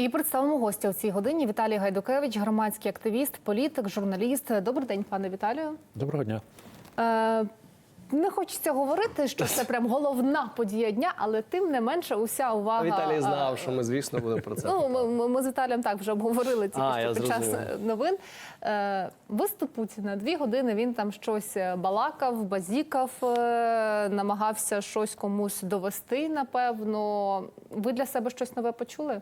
І представимо гостя у цій годині Віталій Гайдукевич, громадський активіст, політик, журналіст. Добрий день, пане Віталію. Доброго дня. Е, не хочеться говорити, що це прям головна подія дня, але тим не менше, уся увага. Віталій е, знав, що ми, звісно, будемо про це. Ну, ми, ми, ми з Віталієм так вже обговорили А, під час зрозумів. е, новин. Е, виступ Путіна дві години. Він там щось е, балакав, базікав, е, намагався щось комусь довести. Напевно, ви для себе щось нове почули?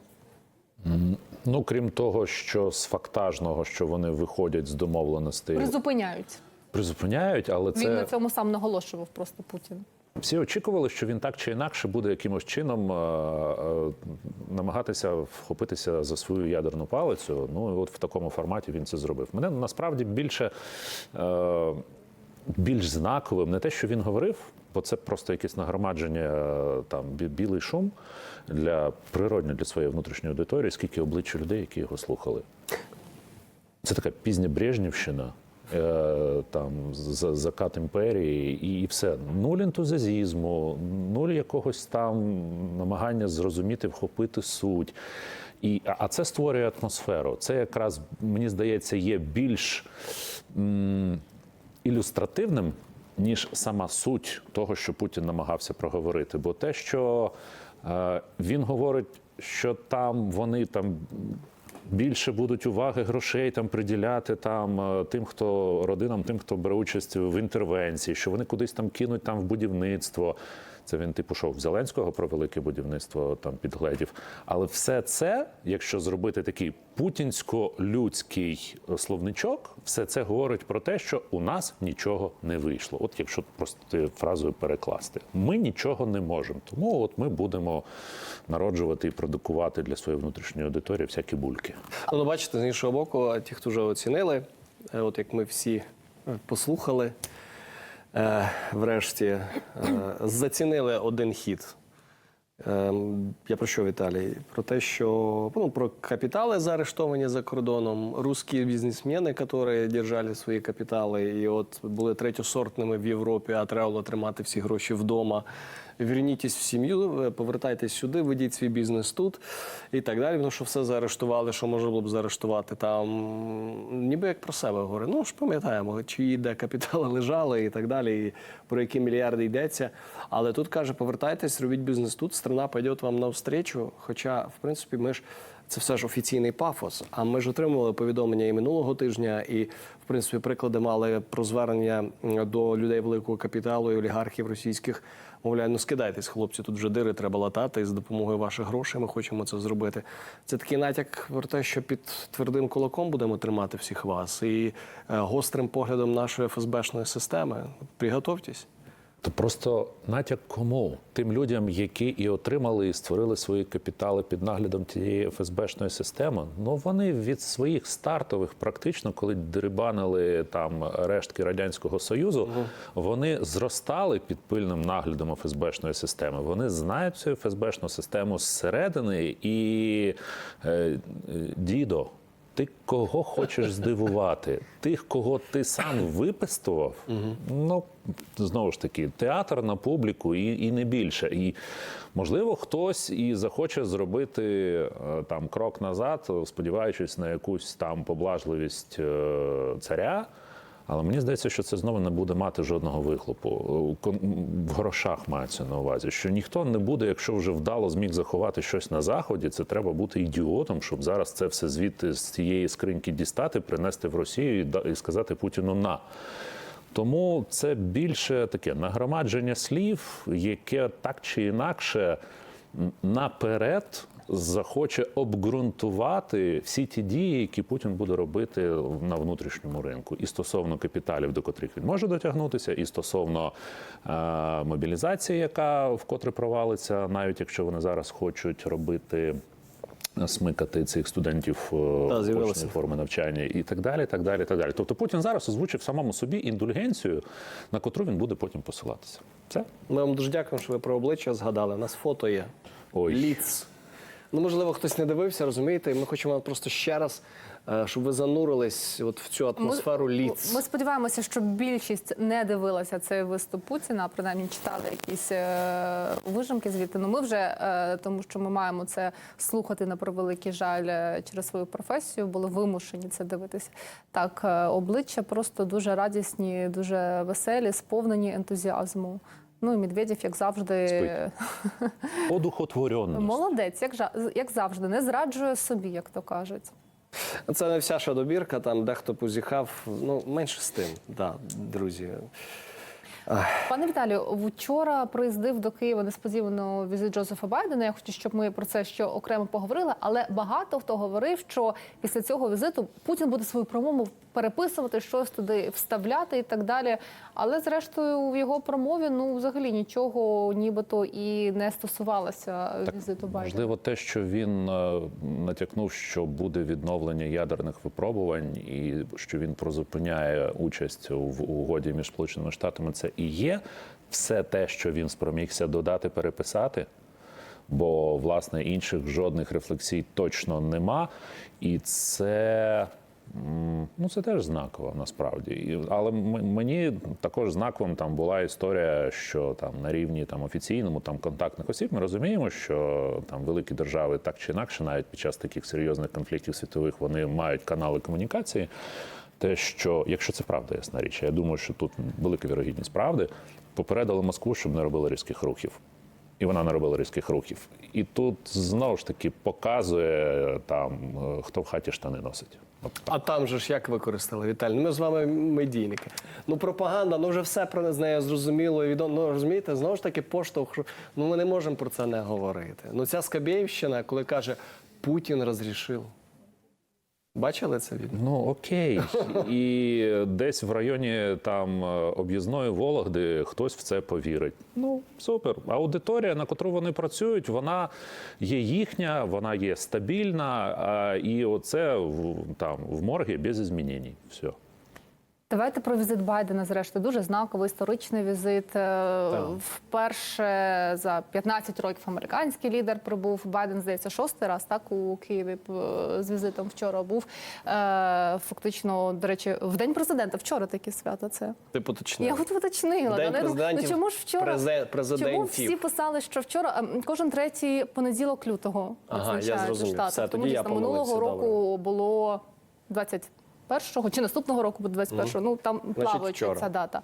Ну, крім того, що з фактажного, що вони виходять з домовленостей, Призупиняють. призупиняють, але Він на цьому сам наголошував просто Путін. всі очікували, що він так чи інакше буде якимось чином е, е, намагатися вхопитися за свою ядерну палицю. Ну і от в такому форматі він це зробив. Мене насправді більше. Е, більш знаковим не те, що він говорив, бо це просто якесь нагромадження е, там білий шум для природньо для своєї внутрішньої аудиторії, скільки обличчя людей, які його слухали. Це така пізня Брежнівщина, е, там закат імперії, і, і все. Нуль ентузіазму, нуль якогось там намагання зрозуміти, вхопити суть. І, а- це створює атмосферу. Це якраз, мені здається, є більш м, ілюстративним, ніж сама суть того, що Путін намагався проговорити. Бо те, що е, він говорить, що там вони там більше будуть уваги грошей там приділяти там е, тим, хто родинам, тим, хто бере участь в інтервенції, що вони кудись там кинуть там в будівництво. Це він типу що в Зеленського про велике будівництво там підгледів. Але все це, якщо зробити такий путінсько-людський словничок, все це говорить про те, що у нас нічого не вийшло. От якщо просто фразою перекласти, ми нічого не можемо. Тому от ми будемо народжувати і продукувати для своєї внутрішньої аудиторії всякі бульки. Ну, ну, бачите, з іншого боку, ті, хто вже оцінили, е, от як ми всі е, послухали, е, врешті е, зацінили один хід. Е, Я про що, Віталій? Про те, що ну, про капітали заарештовані за кордоном, русські бізнесмени, які держали свої капітали, і от були третьосортними в Європі, а треба було тримати всі гроші вдома. Вернітесь в сім'ю, повертайтесь сюди, ведіть свій бізнес тут і так далі. Тому що все заарештували, що можна було б заарештувати там, ніби як про себе говорить. Ну ж пам'ятаємо, чиї де капітали лежали і так далі, і про які мільярди йдеться. Але тут каже, повертайтесь, робіть бізнес тут, страна піде вам навстрічу. Хоча, в принципі, ми ж. Це все ж офіційний пафос. А ми ж отримували повідомлення і минулого тижня, і в принципі приклади мали про звернення до людей великого капіталу і олігархів російських. Мовляю, ну скидайтесь, хлопці, тут вже дири треба латати і з допомогою ваших грошей. Ми хочемо це зробити. Це такий натяк про те, що під твердим кулаком будемо тримати всіх вас, і е, гострим поглядом нашої ФСБшної системи. Приготовтесь. То просто натяк кому? Тим людям, які і отримали, і створили свої капітали під наглядом тієї ФСБшної системи. Ну вони від своїх стартових, практично, коли дерибанили там рештки радянського союзу, вони зростали під пильним наглядом ФСБшної системи. Вони знають цю ФСБшну систему зсередини і е, е, дідо. Ти кого хочеш здивувати? Тих, кого ти сам випистував, ну знову ж таки, театр на публіку і, і не більше. І можливо, хтось і захоче зробити е, там крок назад, сподіваючись на якусь там поблажливість е, царя. Але мені здається, що це знову не буде мати жодного вихлопу. В грошах мається на увазі, що ніхто не буде, якщо вже вдало зміг заховати щось на заході, це треба бути ідіотом, щоб зараз це все звідти з цієї скриньки дістати, принести в Росію і сказати Путіну на. Тому це більше таке нагромадження слів, яке так чи інакше наперед захоче обґрунтувати всі ті дії, які Путін буде робити на внутрішньому ринку, і стосовно капіталів, до котрих він може дотягнутися, і стосовно е, мобілізації, яка вкотре провалиться, навіть якщо вони зараз хочуть робити. Смикати цих студентів е, з'явилося. форми навчання і так далі. так далі, так далі. Тобто Путін зараз озвучив самому собі індульгенцію, на котру він буде потім посилатися. Все. Ми вам дуже дякуємо, що ви про обличчя згадали. У нас фото є. Ой. Ліц. Ну, можливо, хтось не дивився, розумієте? і Ми хочемо просто ще раз, е, щоб ви занурились от в цю атмосферу ліц. Ми сподіваємося, що більшість не дивилася цей виступ Путіна, а принаймні читали якісь е, вижимки звідти. Ну ми вже е, тому, що ми маємо це слухати на превеликий жаль е, через свою професію, були вимушені це дивитися. Так, е, обличчя просто дуже радісні, дуже веселі, сповнені ентузіазму. Ну і Медведєв, як завжди, Спить. Молодець, як, як завжди, не зраджує собі, як то кажуть. Це не вся ще добірка, там дехто позіхав. Ну, менше з тим, да, друзі. Пане Віталію, вчора приїздив до Києва несподівано візит Джозефа Байдена. Я хочу, щоб ми про це ще окремо поговорили. Але багато хто говорив, що після цього візиту Путін буде свою промову переписувати, щось туди вставляти і так далі. Але зрештою в його промові ну взагалі нічого нібито і не стосувалося візиту Байдена. Можливо, те, що він е, натякнув, що буде відновлення ядерних випробувань, і що він призупиняє участь в угоді між Сполученими Штатами, це і є все те, що він спромігся додати, переписати. Бо власне інших жодних рефлексій точно нема, і це. Ну, це теж знаково насправді. Але мені також знаковим там була історія, що там на рівні там офіційному там контактних осіб ми розуміємо, що там великі держави так чи інакше, навіть під час таких серйозних конфліктів світових, вони мають канали комунікації. Те, що якщо це правда, ясна річ, я думаю, що тут велика вірогідність правди, попередили Москву, щоб не робили різких рухів. І вона не робила різких рухів. І тут знову ж таки показує там, е, хто в хаті штани носить. От. А там же ж як використали Віталій? Ну, Ми з вами медійники. Ну, пропаганда, ну вже все про з нею зрозуміло і відомо. Ну розумієте, знову ж таки, поштовх. Ну ми не можемо про це не говорити. Ну ця Скабєївщина, коли каже Путін розрішив. Бачили це відео? Ну окей. І десь в районі там е, об'їзної Вологди хтось в це повірить. Ну супер. Аудиторія, на котру вони працюють, вона є їхня, вона є стабільна. А, і оце в там в моргі без змінень. Все. Давайте про візит Байдена. Зрештою, дуже знаковий історичний візит. Е, Вперше за 15 років американський лідер прибув. Байден здається шостий раз так у Києві е, з візитом вчора був. Е, Фактично, до речі, в день президента. Вчора таке свято. Це Ти поточнив. я от уточнила. День да, ну, президентів, ну чому ж вчора чому всі писали, що вчора ем, кожен третій понеділок лютого Ага, я зрозумів. Штатах. Все, Тому тоді я дійсно минулого року було 21-го чи наступного року буде 21-го. Ну там плаваючи ця дата.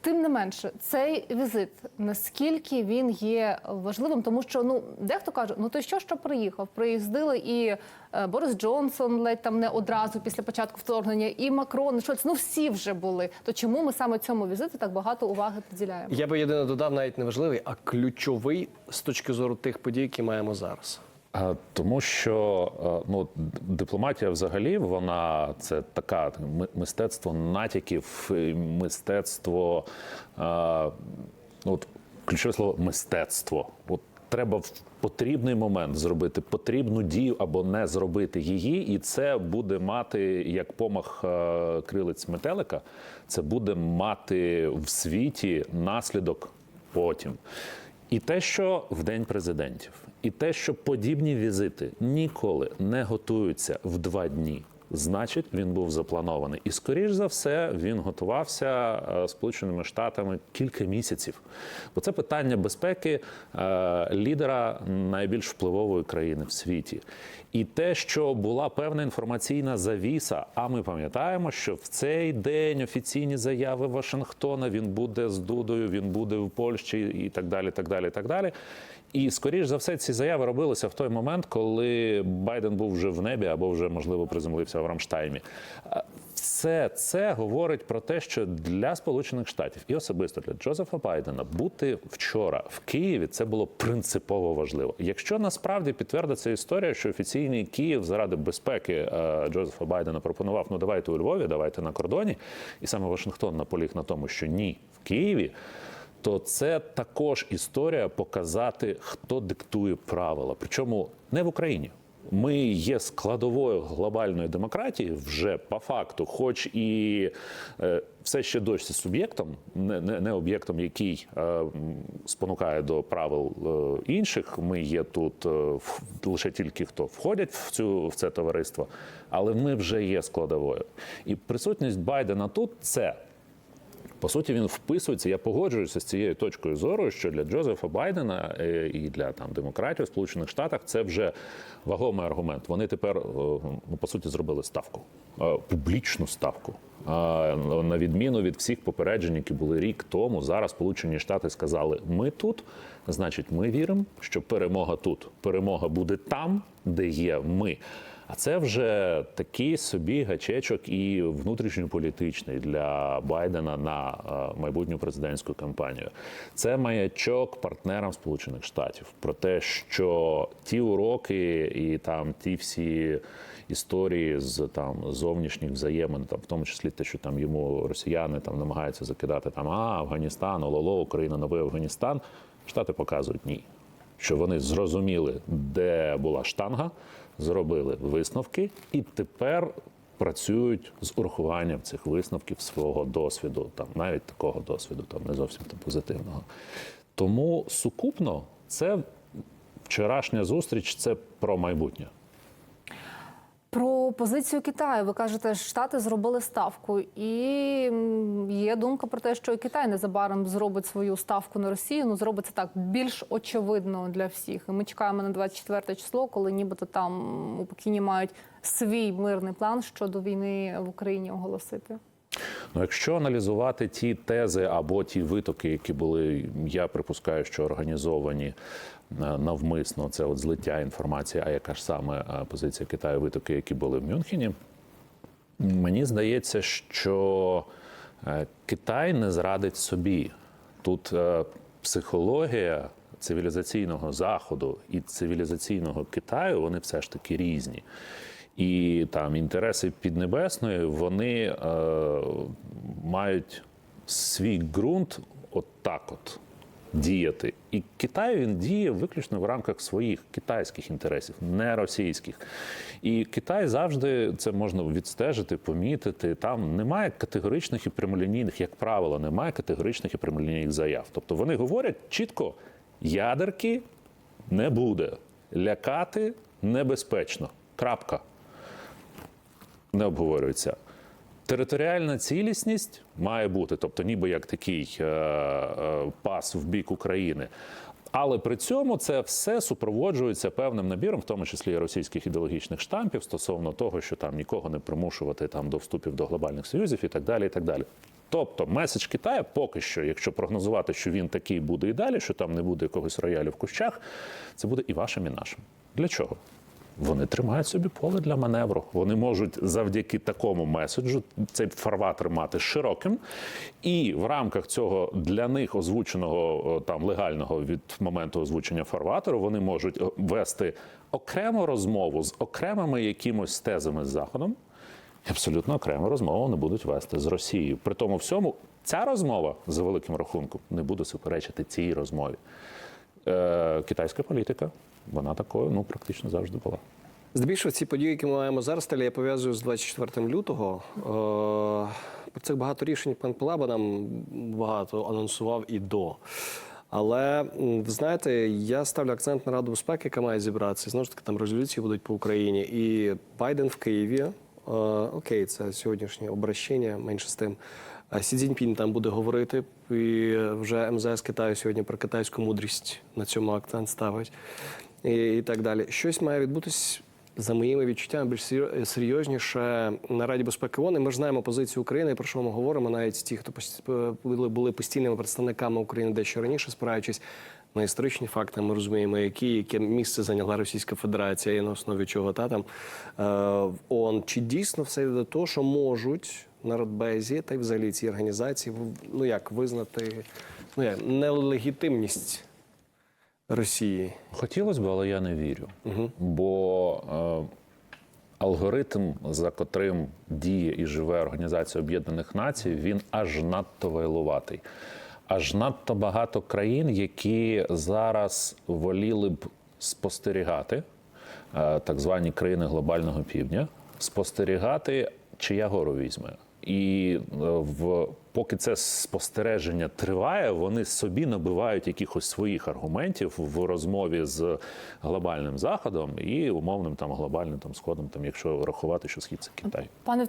Тим не менше, цей візит наскільки він є важливим, тому що ну дехто каже, ну то що, що приїхав? Приїздили і е, Борис Джонсон ледь там не одразу після початку вторгнення, і Макрон, і Шольц, ну всі вже були. То чому ми саме цьому візиту так багато уваги приділяємо? Я би єдине додав навіть не важливий, а ключовий з точки зору тих подій, які маємо зараз. Тому що ну, дипломатія взагалі вона це така мистецтво натяків, мистецтво. ну, От ключове слово мистецтво. От треба в потрібний момент зробити потрібну дію або не зробити її, і це буде мати як помах крилець метелика. Це буде мати в світі наслідок потім. І те, що в день президентів, і те, що подібні візити ніколи не готуються в два дні. Значить, він був запланований, і скоріш за все він готувався е, Сполученими Штатами кілька місяців. Бо це питання безпеки е, лідера найбільш впливової країни в світі. І те, що була певна інформаційна завіса. А ми пам'ятаємо, що в цей день офіційні заяви Вашингтона він буде з Дудою, він буде в Польщі і так далі. так далі, так далі. І скоріш за все, ці заяви робилися в той момент, коли Байден був вже в небі або вже можливо приземлився в Рамштаймі. Все це говорить про те, що для Сполучених Штатів і особисто для Джозефа Байдена бути вчора в Києві це було принципово важливо. Якщо насправді підтвердиться історія, що офіційний Київ заради безпеки е, Джозефа Байдена пропонував: ну давайте у Львові, давайте на кордоні, і саме Вашингтон наполіг на тому, що ні, в Києві то це також історія показати, хто диктує правила. Причому не в Україні, ми є складовою глобальної демократії вже по факту, хоч і е, все ще досі суб'єктом, не, не, об'єктом, який е, спонукає до правил е, інших. Ми є тут лише тільки хто входять в цю в це товариство, але ми вже є складовою. І присутність Байдена тут це по суті, він вписується. Я погоджуюся з цією точкою зору, що для Джозефа Байдена е, і для там демократів в Сполучених Штатах це вже вагомий аргумент. Вони тепер е, ну по суті зробили ставку, е, публічну ставку. На відміну від всіх попереджень, які були рік тому, зараз Сполучені Штати сказали: ми тут, значить, ми віримо, що перемога тут. Перемога буде там, де є ми. А це вже такий собі гачечок і внутрішньополітичний для Байдена на е, майбутню президентську кампанію. Це маячок партнерам Сполучених Штатів про те, що ті уроки і там ті всі історії з там зовнішніх взаємин, там в тому числі те, що там йому росіяни там намагаються закидати там а Афганістан, ололо, Україна, новий Афганістан. Штати показують ні що вони зрозуміли, де була штанга, зробили висновки, і тепер працюють з урахуванням цих висновків свого досвіду, там навіть такого досвіду, там не зовсім там, позитивного. Тому сукупно це вчорашня зустріч це про майбутнє. Про позицію Китаю ви кажете, Штати зробили ставку, і є думка про те, що і Китай незабаром зробить свою ставку на Росію. Ну зробить це так більш очевидно для всіх. І ми чекаємо на 24 число, коли нібито там у Пекіні мають свій мирний план щодо війни в Україні оголосити. Ну, якщо аналізувати ті тези або ті витоки, які були, я припускаю, що організовані е, навмисно, це от злиття інформації, а яка ж саме е, позиція Китаю, витоки, які були в Мюнхені, мені здається, що Китай не зрадить собі. Тут е, психологія цивілізаційного заходу і цивілізаційного Китаю вони все ж таки різні. І там інтереси Піднебесної вони е, мають свій ґрунт от так от діяти. І Китай він діє виключно в рамках своїх китайських інтересів, не російських. І Китай завжди це можна відстежити, помітити. Там немає категоричних і прямолінійних, як правило, немає категоричних і прямолінійних заяв. Тобто вони говорять чітко: ядерки не буде, лякати небезпечно. Крапка не обговорюється. Територіальна цілісність має бути, тобто, ніби як такий е, е, пас в бік України. Але при цьому це все супроводжується певним набіром, в тому числі російських ідеологічних штампів, стосовно того, що там нікого не примушувати там до вступів до глобальних союзів і так далі. І так далі. Тобто, меседж Китаю поки що, якщо прогнозувати, що він такий буде і далі, що там не буде якогось роялю в кущах, це буде і вашим, і нашим. Для чого? Вони тримають собі поле для маневру. Вони можуть завдяки такому меседжу цей фарватер мати широким, і в рамках цього для них озвученого там легального від моменту озвучення фарватеру вони можуть вести окрему розмову з окремими якимось тезами з заходом. І абсолютно окрему розмову не будуть вести з Росією. При тому всьому ця розмова за великим рахунком не буде суперечити цій розмові. Е, китайська політика, вона такою ну практично завжди була. Здебільшого ці події, які ми маємо зараз, я пов'язую з 24 лютого. Е, Про цих багато рішень пан Пилаба нам багато анонсував і до. Але ви знаєте, я ставлю акцент на Раду безпеки, яка має зібратися. Знову ж таки, там резолюції будуть по Україні. І Байден в Києві. е, Окей, це сьогоднішнє обращення, менше з тим. А Сі Цзіньпінь там буде говорити. І вже МЗС Китаю сьогодні про китайську мудрість на цьому акцент ставить. І, і так далі. Щось має відбутись. За моїми відчуттями, більш серйозніше на Раді безпеки ООН. Ми ж знаємо позицію України, про що ми говоримо. Навіть ті, хто пос- були- постійними представниками України дещо раніше, спираючись на історичні факти, ми розуміємо, які яке місце зайняла Російська Федерація і на основі чого та там е, в ООН. Чи дійсно все до того, що можуть на Радбезі та й взагалі ці організації ну як визнати ну як нелегітимність Росії? Хотілося б, але я не вірю. Бо е, алгоритм, за котрим діє і живе Організація Об'єднаних Націй, він аж надто вайлуватий. Аж надто багато країн, які зараз воліли б спостерігати, е, так звані країни глобального півдня, спостерігати, чия гору візьме. І е, в поки це спостереження триває, вони собі набивають якихось своїх аргументів в розмові з глобальним заходом і умовним там глобальним там сходом, там якщо рахувати, що схід це Китай. Пане